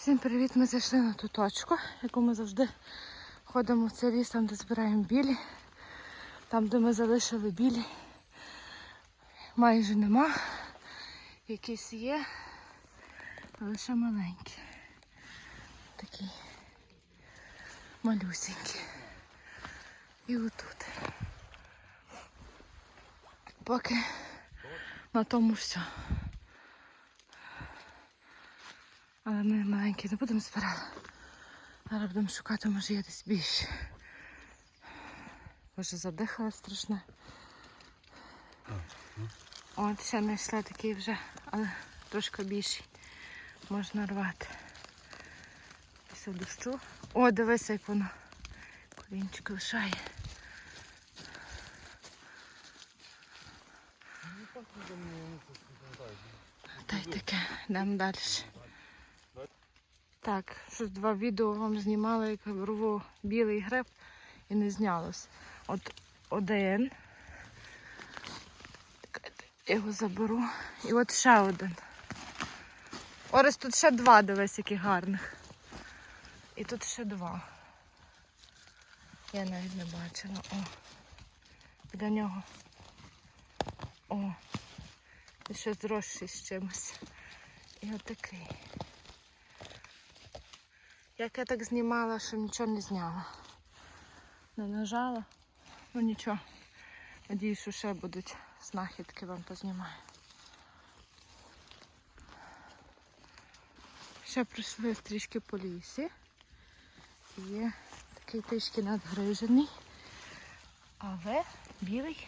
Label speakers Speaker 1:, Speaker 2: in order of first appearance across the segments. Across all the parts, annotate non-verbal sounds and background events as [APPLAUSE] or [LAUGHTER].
Speaker 1: Всім привіт! Ми зайшли на ту точку, яку ми завжди ходимо в цей ліс, там де збираємо білі. Там, де ми залишили білі, майже нема. Якісь є, ще маленькі. Такі малюсенькі. І отут. Поки на тому все. Але ми маленькі не будемо збирати. Зараз будемо шукати, може є десь більше. Боже, задихала страшне. От ще знайшла такий вже, але трошки більший. Можна рвати. Після дощу. О, дивися, як воно колінчик лишає. Та й таке, йдемо далі. Так, щось два відео вам знімала, як рву білий гриб і не знялось. От один. Я його заберу. І от ще один. Орес тут ще два, дивись, які гарних. І тут ще два. Я навіть не бачила. О. Біля нього. О. І ще зросший з чимось. І отакий. Як я так знімала, що нічого не зняла. Не нажала, ну нічого. Надіюсь, що ще будуть знахідки вам познімаю. Ще пройшли трішки по лісі. Є такий трішки надгрижений, але білий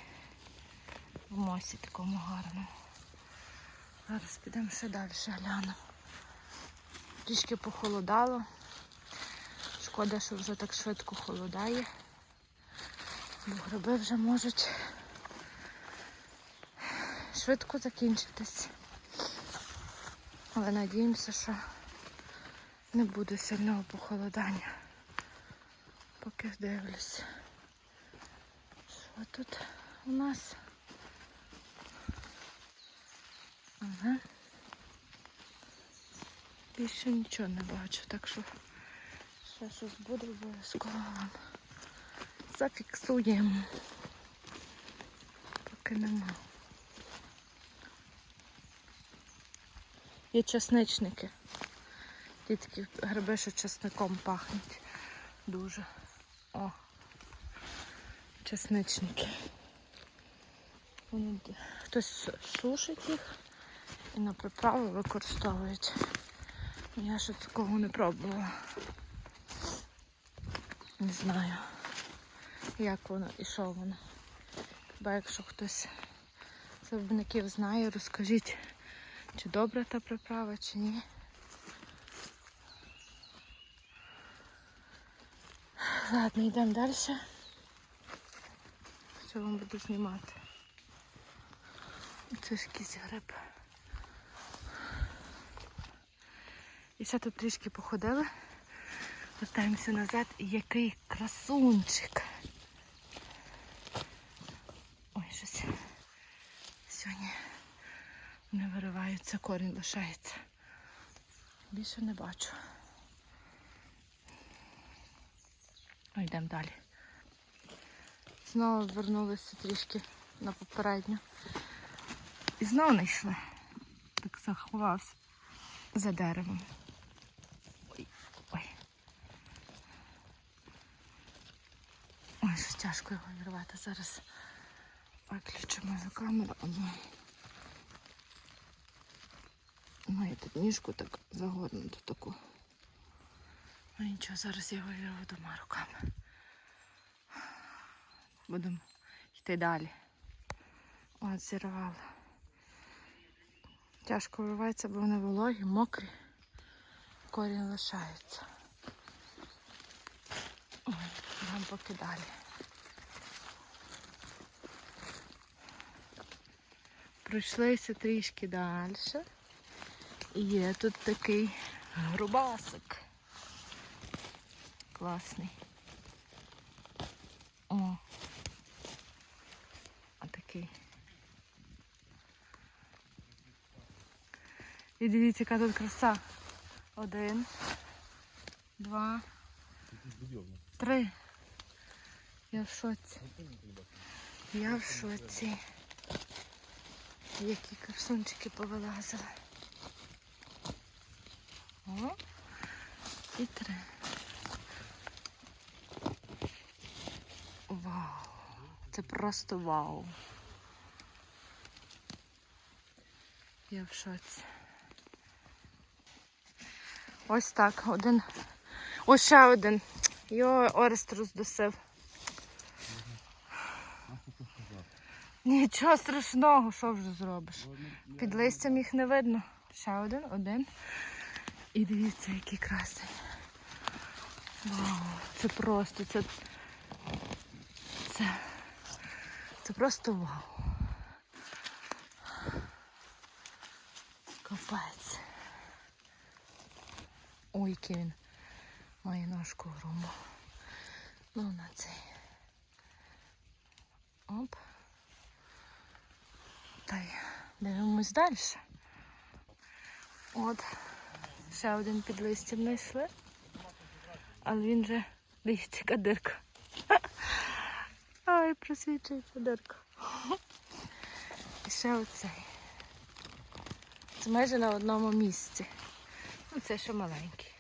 Speaker 1: в мосі такому гарному. Зараз підемо ще далі глянемо. Трішки похолодало. Шкода, що вже так швидко холодає. Бо гриби вже можуть швидко закінчитись. Але надіємося, що не буде сильного похолодання. Поки дивлюсь. Що тут у нас? Ага. Більше нічого не бачу, так що ще щось буде обов'язково зафіксуємо. Поки нема. Є часничники. Ті такі гриби, що часником пахнуть. Дуже. О. Часничники. Хтось сушить їх і на приправи використовують. Я ще такого не пробувала. Не знаю, як воно і що воно. Хіба якщо хтось з виробників знає, розкажіть, чи добра та приправа, чи ні. Ладно, йдемо далі. Що вам буду знімати? Це ж якийсь гриб. І ще тут трішки походили. Вертаємося назад. Який красунчик. Ой, щось сьогодні не виривається, корінь лишається. Більше не бачу. Йдемо далі. Знову вернулися трішки на попередню. І знову не йшли. Так заховався за деревом. Ой, ой. Ой, щось тяжко його вірвати. Зараз виключимо за камеру. Або... Маю тут ніжку так загорнуту таку. Ну нічого, зараз я його вірву двома руками. Будемо йти далі. От зірвала. Тяжко виривається, бо вони вологі, мокрі. Корінь лишається. Ой, нам поки далі. Пройшлися трішки далі. І є тут такий грубасик. Класний. О. А такий. І дивіться, яка тут краса. Один. Два. Три. Я в шоці. Я в шоці. Які красунчики повилазили. О, і три. Вау. Це просто вау. Я в шоці. Ось так, один. Ось ще один. Його Орест роздусив. Нічого страшного, що вже зробиш? Під листям їх не видно. Ще один, один. І дивіться, який красень. Вау, це просто, це. Це. Це просто вау. Капець. Ой, який він має ножку грубу. Ну, на цей. Оп. Та дивимось далі. От. Ще один під листям знайшли. Але він же, дивіться, яка дирка. Ой, просвічується дирка. І ще оцей. Це майже на одному місці. Ну, це ще маленький.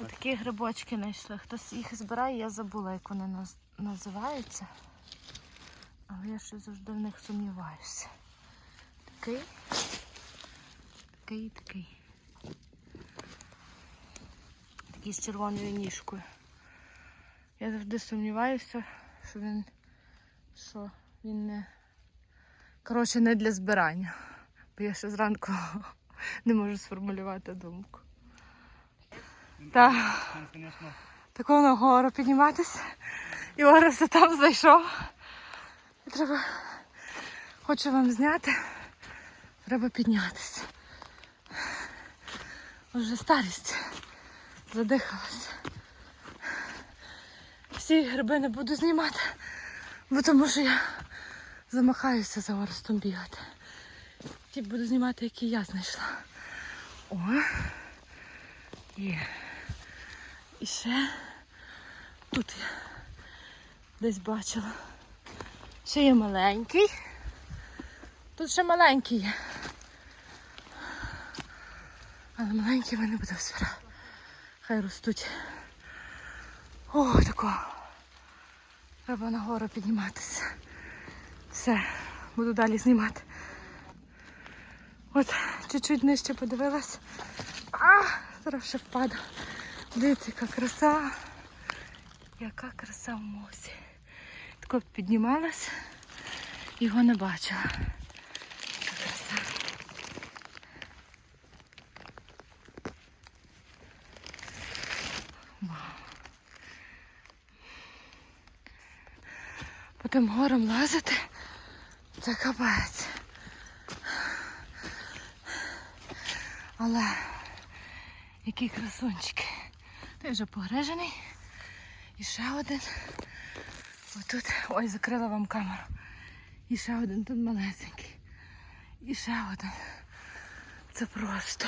Speaker 1: Отакі грибочки знайшли. Хтось їх збирає, я забула, як вони наз- називаються. Але я ще завжди в них сумніваюся. Такий. Такий, і такий. Такий з червоною ніжкою. Я завжди сумніваюся, що він, що він не. Коротше, не для збирання. Бо я ще зранку [LAUGHS] не можу сформулювати думку. Так.
Speaker 2: Він, звісно,
Speaker 1: Тако на гору підніматися. І Орес там зайшов. І треба, хочу вам зняти, треба піднятися. Вже старість. Задихалася. Всі гриби не буду знімати, бо тому що я замахаюся за Орестом бігати. Ті буду знімати, які я знайшла. О, є. І ще тут я десь бачила. Ще є маленький. Тут ще маленький є. Але маленькі ми не будемо збирати. Хай ростуть. О, тако. Треба нагору підніматися. Все, буду далі знімати. От, чуть-чуть нижче подивилась. А, зараз ще впаду. Дивіться, яка краса. Яка краса в мосі. Тако піднімалась, його не бачила. По тим горам лазити. Це капець. Але які красунчики. Той вже погрежений. І ще один. Отут. Ой, закрила вам камеру. І ще один тут малесенький. І ще один. Це просто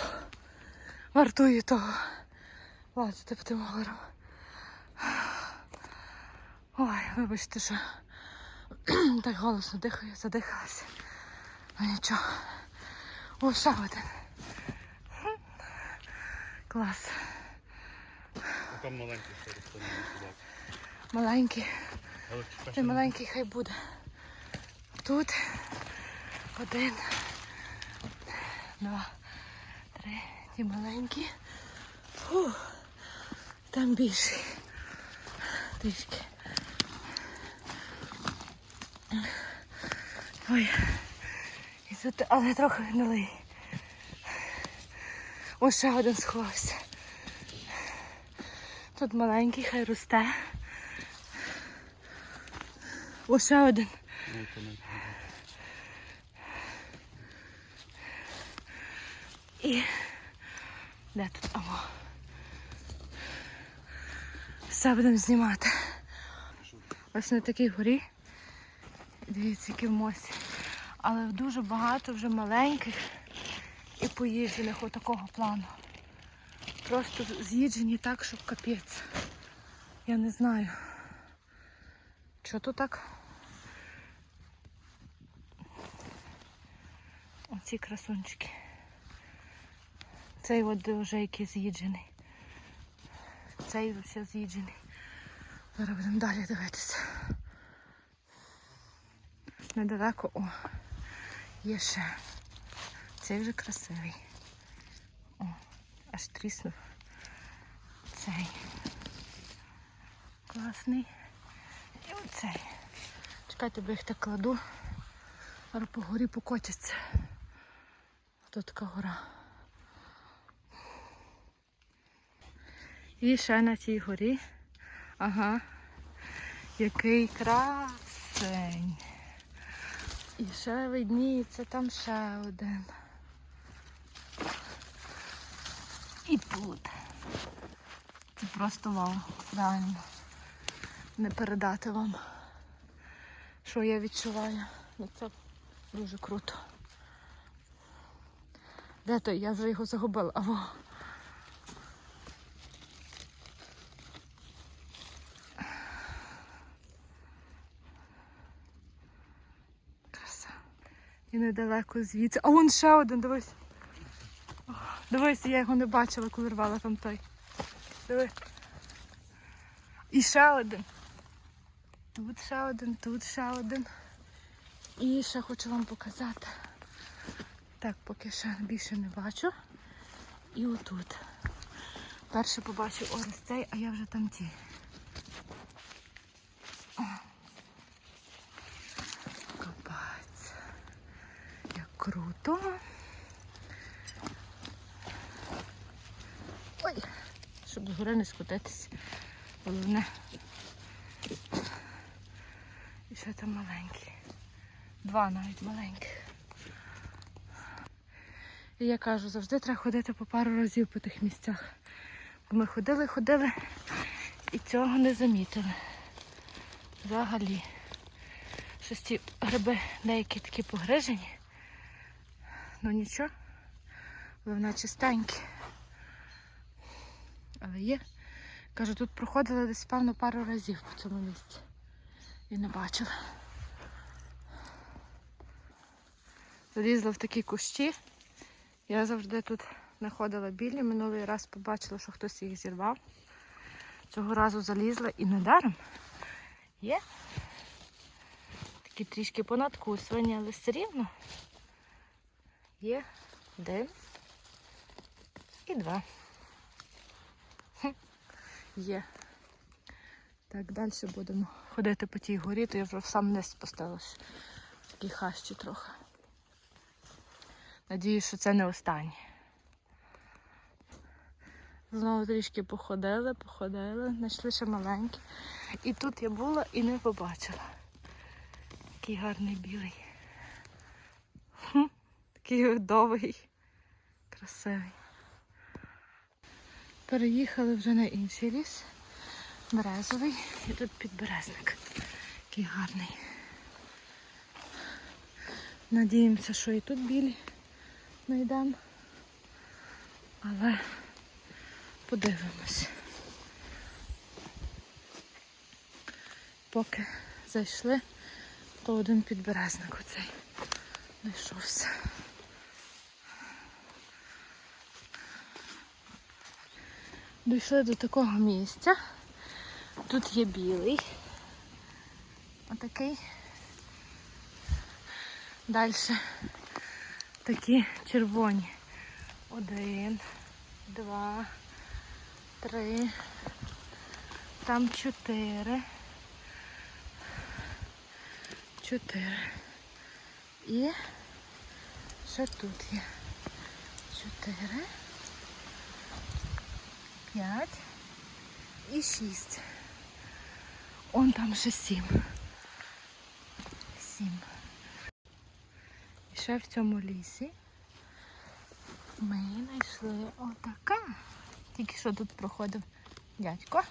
Speaker 1: вартує того. Лазити по тим горам. Ой, вибачте, що [CLEARS THROAT] так голосно дихаю, задихалася. Ну нічого. О, ще один. [LAUGHS] Клас.
Speaker 2: поки маленький росте.
Speaker 1: Маленький. Той маленький хай буде. Тут один, два, три, ті маленькі. Фу. Там більший. Трішки. Ой. І тут, але трохи гнилий. Ось ще один сховався. Тут маленький, хай росте. Ще один. І де тут? Амо. Все будемо знімати. Ось на такій горі. Дивіться, які в мосі. Але дуже багато вже маленьких. і поїджених отакого плану. Просто з'їджені так, що капець. Я не знаю. Що тут так? Оці красунчики. Цей от вже який з'їджений. Цей вже з'їджений. Зараз будемо далі дивитися. Недалеко, о, є ще. Цей вже красивий. О, аж тріснув. Цей. Класний. І оцей. Чекайте, бо їх так кладу. Зараз по горі покотяться. Тут така гора. І ще на цій горі. Ага. Який красень. І ще видніється там ще один. І тут. Це просто вау. Реально. Не передати вам, що я відчуваю. Ну це дуже круто. Де той? Я вже його загубила. Аво. Краса. І недалеко звідси. А вон ще один, дивись. О, Дивись, я його не бачила, коли рвала там той. Диви. І ще один. Тут ще один, тут ще один. І ще хочу вам показати. Так, поки ще більше не бачу. І отут. Перше побачу ось цей, а я вже там ті. Капець. Як круто. Ой, щоб з гори не скотитись. Головне. І ще там маленькі. Два навіть маленьких. І я кажу, завжди треба ходити по пару разів по тих місцях. Бо ми ходили, ходили і цього не замітили. Взагалі. Щось ті гриби деякі такі погрижені. Ну нічого. Головне чистенькі. Але є. Кажу, тут проходила десь певно пару разів по цьому місці. І не бачила. Залізла в такі кущі. Я завжди тут знаходила білі. Минулий раз побачила, що хтось їх зірвав. Цього разу залізла і недаром. Є. Такі трішки понадкусувані, але все рівно. Є один і два. Є. Так, далі будемо ходити по тій горі, то я вже сам не спустилась. Такі хащі трохи. Надіюсь, що це не останнє. Знову трішки походили, походили, знайшли ще маленькі. І тут я була і не побачила. Такий гарний білий. Хм, такий довгий, красивий. Переїхали вже на інший ліс. Березовий. І тут підберезник. Такий гарний. Надіємося, що і тут білі знайдемо. Але подивимось. Поки зайшли, то один підберезник оцей знайшовся. Дійшли до такого місця. Тут є білий. Отакий. Далі такі червоні. Один, два, три. Там чотири. Чотири. І ще тут є. Чотири. П'ять і шість. Он там ще сім. Сім. Ще в цьому лісі ми знайшли отаке. Тільки що тут проходив дядько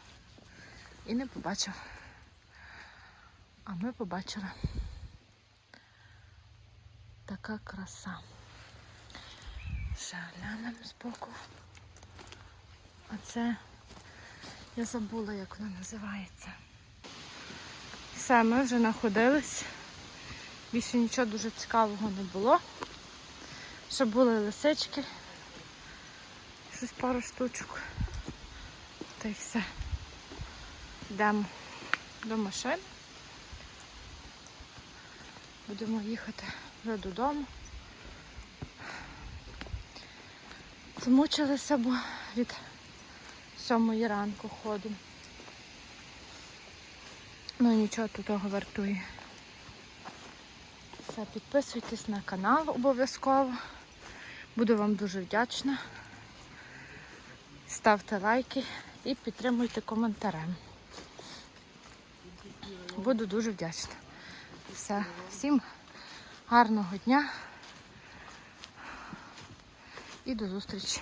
Speaker 1: і не побачив. А ми побачили. Така краса. Ще глянемо збоку. А це я забула, як воно називається. Все, ми вже находились. Більше нічого дуже цікавого не було. Ще були лисички. Щось пару штучок. Та й все. Йдемо до машин. Будемо їхати вже додому. Змучилися, бо від сьомої ранку ходу. Ну нічого тут того вартує. Все, підписуйтесь на канал обов'язково. Буду вам дуже вдячна. Ставте лайки і підтримуйте коментарем. Буду дуже вдячна. Все, всім гарного дня і до зустрічі.